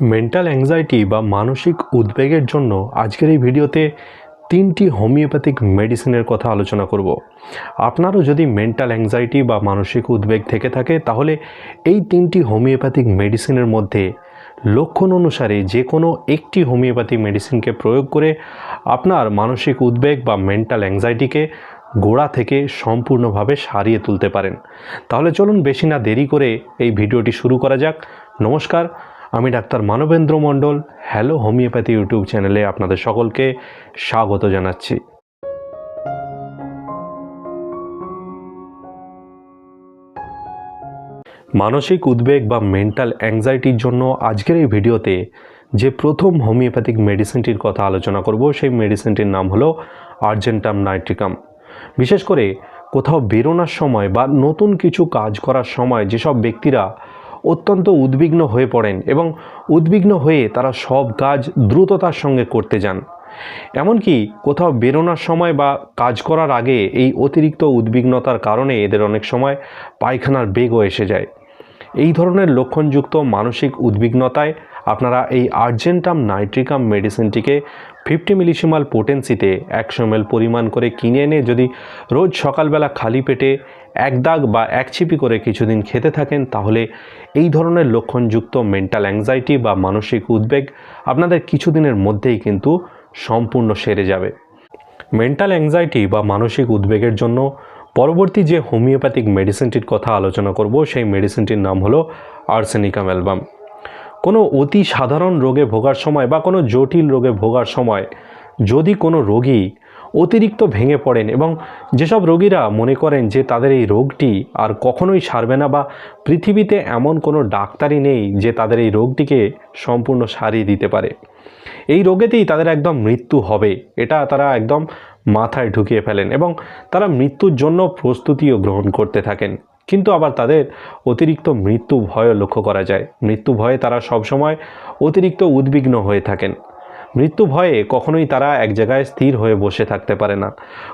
Mental anxiety বা মানসিক উদ্বেগের জন্য আজকের এই ভিডিওতে তিনটি হোমিওপ্যাথিক মেডিসিনের কথা আলোচনা করব। আপনারও যদি মেন্টাল অ্যাংজাইটি বা মানসিক উদ্বেগ থেকে থাকে, তাহলে এই তিনটি হোমিওপ্যাথিক মেডিসিনের মধ্যে লক্ষণ অনুসারে যে কোনো একটি হোমিওপ্যাথি মেডিসিনকে প্রয়োগ করে আপনার মানসিক উদ্বেগ বা মেন্টাল অ্যাংজাইটিকে গোড়া থেকে সম্পূর্ণভাবে সারিয়ে তুলতে পারেন। তাহলে চলুন বেশি না দেরি করে এই ভিডিওটি শুরু করা যাক। নমস্কার আমি doctor Manabendra Mondal hello homeopathy YouTube চ্যানেলে আপনাদের সকলকে স্বাগত জানাচ্ছি। মানসিক উদ্বেগ বা মেন্টাল অ্যাংজাইটির জন্য আজকের এই ভিডিওতে যে প্রথম হোমিওপ্যাথিক মেডিসিনটির কথা আলোচনা করব, সেই মেডিসিনটির নাম হলো আর্জেন্টাম নাইট্রিকাম বিশেষ করে কোথাও বেরোনোর সময় বা নতুন কিছু কাজ করার সময় যেসব ব্যক্তিরা অত্যন্ত উদ্বিগ্ন হয়ে পড়েন এবং উদ্বিগ্ন হয়ে তারা সব কাজ দ্রুততার সঙ্গে করতে যান। এমনকি কোথাও বেরোনোর সময় বা কাজ করার আগে এই অতিরিক্ত উদ্বিগ্নতার কারণে এদের অনেক সময় পায়খানার বেগও এসে যায়। এই ধরনের লক্ষণযুক্ত মানসিক উদ্বিগ্নতায় আপনারা এই আর্জেন্টাম নাইট্রিকাম মেডিসিনটিকে ফিফটি মিলিসিমাল পোটেন্সিতে একশো এমএল পরিমাণ করে কিনে এনে যদি রোজ সকালবেলা খালি পেটে এক দাগ বা এক ছিপি করে কিছুদিন খেতে থাকেন, তাহলে এই ধরনের লক্ষণযুক্ত মেন্টাল অ্যাংজাইটি বা মানসিক উদ্বেগ আপনাদের কিছুদিনের মধ্যেই কিন্তু সম্পূর্ণ সেরে যাবে। মেন্টাল অ্যাংজাইটি বা মানসিক উদ্বেগের জন্য পরবর্তী যে হোমিওপ্যাথিক মেডিসিনটির কথা আলোচনা করব, সেই মেডিসিনটির নাম হলো আর্সেনিকাম অ্যালবাম কোনো অতি সাধারণ রোগে ভোগার সময় বা কোনো জটিল রোগে ভোগার সময় যদি কোনো রোগী অতিরিক্ত ভেঙে পড়েন এবং যেসব রোগীরা মনে করেন যে তাদের এই রোগটি আর কখনোই সারবে না বা পৃথিবীতে এমন কোনো ডাক্তারই নেই যে তাদের এই রোগটিকে সম্পূর্ণ সারিয়ে দিতে পারে, এই রোগেতেই তাদের একদম মৃত্যু হবে। এটা তারা একদম মাথায় ঢুকিয়ে ফেলেন এবং তারা মৃত্যুর জন্য প্রস্তুতিও গ্রহণ করতে থাকেন। কিন্তু আবার তাদের অতিরিক্ত মৃত্যু ভয়ও লক্ষ্য করা যায়। মৃত্যু ভয়ে তারা সবসময় অতিরিক্ত উদ্বিগ্ন হয়ে থাকেন। মৃত্যু ভয়ে কখনোই তারা এক জায়গায় স্থির হয়ে বসে থাকতে পারে না।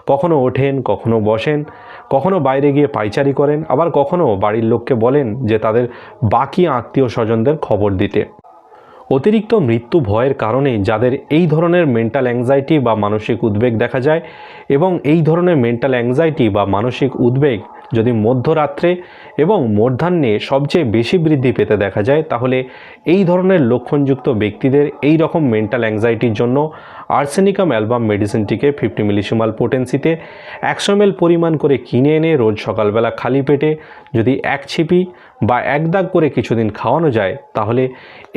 কখনো ওঠেন, কখনো বসেন, কখনো বাইরে গিয়ে পাইচারি করেন, আবার কখনো বাড়ির লোককে বলেন যে তাদের বাকি আত্মীয় স্বজনদের খবর দিতে। অতিরিক্ত মৃত্যু ভয়ের কারণে যাদের এই ধরনের মেন্টাল অ্যাংজাইটি বা মানসিক উদ্বেগ দেখা যায় এবং এই ধরনের মেন্টাল অ্যাংজাইটি বা মানসিক উদ্বেগ যদি মধ্যরাত্রে এবং মধ্যাহ্নে সবচেয়ে বেশি বৃদ্ধি পেতে দেখা যায়, তাহলে এই ধরনের লক্ষণযুক্ত ব্যক্তিদের এই রকম মেন্টাল অ্যাংজাইটির জন্য আর্সেনিকাম অ্যালবাম মেডিসিনটিকে ফিফটি মিলিসিমাল পোটেন্সিতে একশো এমএল পরিমাণ করে কিনে এনে রোজ সকালবেলা খালি পেটে যদি এক ছিপি বা এক দাগ করে কিছুদিন খাওয়ানো যায়, তাহলে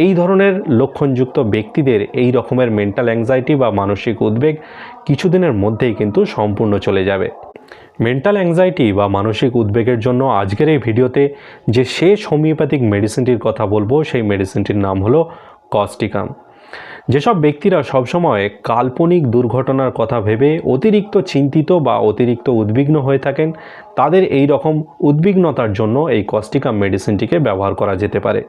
এই ধরনের লক্ষণযুক্ত ব্যক্তিদের এই রকমের মেন্টাল অ্যাংজাইটি বা মানসিক উদ্বেগ কিছুদিনের মধ্যেই কিন্তু সম্পূর্ণ চলে যাবে। মেন্টাল অ্যাংজাইটি বা মানসিক উদ্বেগের জন্য আজকের এই ভিডিওতে যে শেষ হোমিওপ্যাথিক মেডিসিনটির কথা বলব, সেই মেডিসিনটির নাম হলো কস্টিকাম যেসব ব্যক্তিরা সবসময় কাল্পনিক দুর্ঘটনার কথা ভেবে অতিরিক্ত চিন্তিত বা অতিরিক্ত উদ্বিগ্ন হয়ে থাকেন, তাদের এই রকম উদ্বিগ্নতার জন্য এই কস্টিকাম মেডিসিনটিকে ব্যবহার করা যেতে পারে।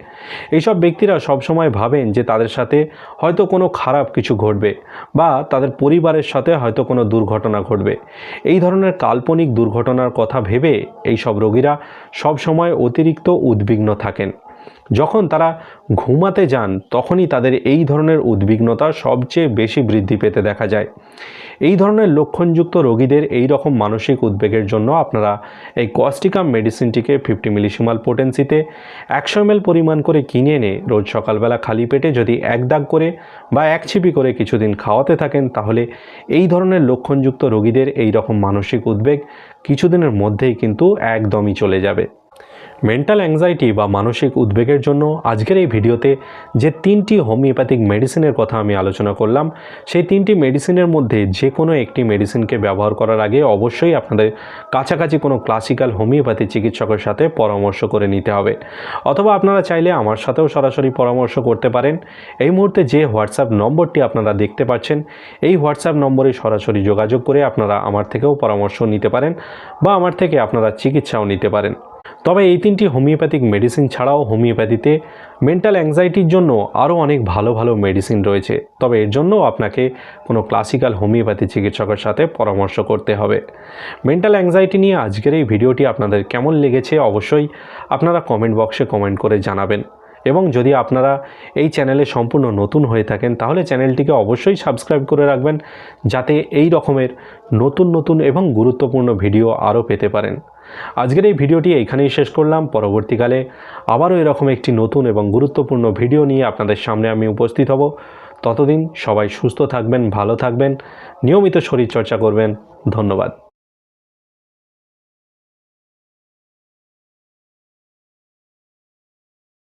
এইসব ব্যক্তিরা সবসময় ভাবেন যে তাদের সাথে হয়তো কোনো খারাপ কিছু ঘটবে বা তাদের পরিবারের সাথে হয়তো কোনো দুর্ঘটনা ঘটবে। এই ধরনের কাল্পনিক দুর্ঘটনার কথা ভেবে এই সব রোগীরা সবসময় অতিরিক্ত উদ্বিগ্ন থাকেন। যখন তারা ঘুমাতে যান, তখনই তাদের এই ধরনের উদ্বিগ্নতা সবচেয়ে বেশি বৃদ্ধি পেতে দেখা যায়। এই ধরনের লক্ষণযুক্ত রোগীদের এই রকম মানসিক উদ্বেগের জন্য আপনারা এই কস্টিকাম মেডিসিনটিকে ফিফটি মিলিসিমাল পোটেন্সিতে একশো এমএল পরিমাণ করে কিনে এনে রোজ সকালবেলা খালি পেটে যদি এক দাগ করে বা এক ছিপি করে কিছুদিন খাওয়াতে থাকেন, তাহলে এই ধরনের লক্ষণযুক্ত রোগীদের এই রকম মানসিক উদ্বেগ কিছুদিনের মধ্যেই কিন্তু একদমই চলে যাবে। মেন্টাল অ্যাংজাইটি বা মানসিক উদ্বেগের জন্য আজকের এই ভিডিওতে যে তিনটি হোমিওপ্যাথিক মেডিসিনের কথা আমি আলোচনা করলাম, সেই তিনটি মেডিসিনের মধ্যে যে কোনো একটি মেডিসিনকে ব্যবহার করার আগে অবশ্যই আপনাদের কাছাকাছি কোনো ক্লাসিক্যাল হোমিওপ্যাথি চিকিৎসকের সাথে পরামর্শ করে নিতে হবে। অথবা আপনারা চাইলে আমার সাথেও সরাসরি পরামর্শ করতে পারেন। এই মুহূর্তে যে হোয়াটসঅ্যাপ নম্বরটি আপনারা দেখতে পাচ্ছেন, এই হোয়াটসঅ্যাপ নম্বরে সরাসরি যোগাযোগ করে আপনারা আমার থেকেও পরামর্শ নিতে পারেন বা আমার থেকে আপনারা চিকিৎসাও নিতে পারেন। তবে এই তিনটি হোমিওপ্যাথিক মেডিসিন ছাড়াও হোমিওপ্যাথিতে মেন্টাল অ্যাংজাইটির জন্য আরও অনেক ভালো ভালো মেডিসিন রয়েছে। তবে এর জন্য আপনাকে কোনো ক্লাসিক্যাল হোমিওপ্যাথি চিকিৎসকের সাথে পরামর্শ করতে হবে। মেন্টাল অ্যাংজাইটি নিয়ে আজকের এই ভিডিওটি আপনাদের কেমন লেগেছে অবশ্যই আপনারা কমেন্ট বক্সে কমেন্ট করে জানাবেন। এবং যদি আপনারা এই চ্যানেলে সম্পূর্ণ নতুন হয়ে থাকেন, তাহলে চ্যানেলটিকে অবশ্যই সাবস্ক্রাইব করে রাখবেন, যাতে এই রকমের নতুন নতুন এবং গুরুত্বপূর্ণ ভিডিও আরও পেতে পারেন। আজকের এই ভিডিওটি এইখানেই শেষ করলাম। পরবর্তীকালে আবারও এরকম একটি নতুন এবং গুরুত্বপূর্ণ ভিডিও নিয়ে আপনাদের সামনে আমি উপস্থিত হব। ততদিন সবাই সুস্থ থাকবেন, ভালো থাকবেন, নিয়মিত শরীরচর্চা করবেন। ধন্যবাদ।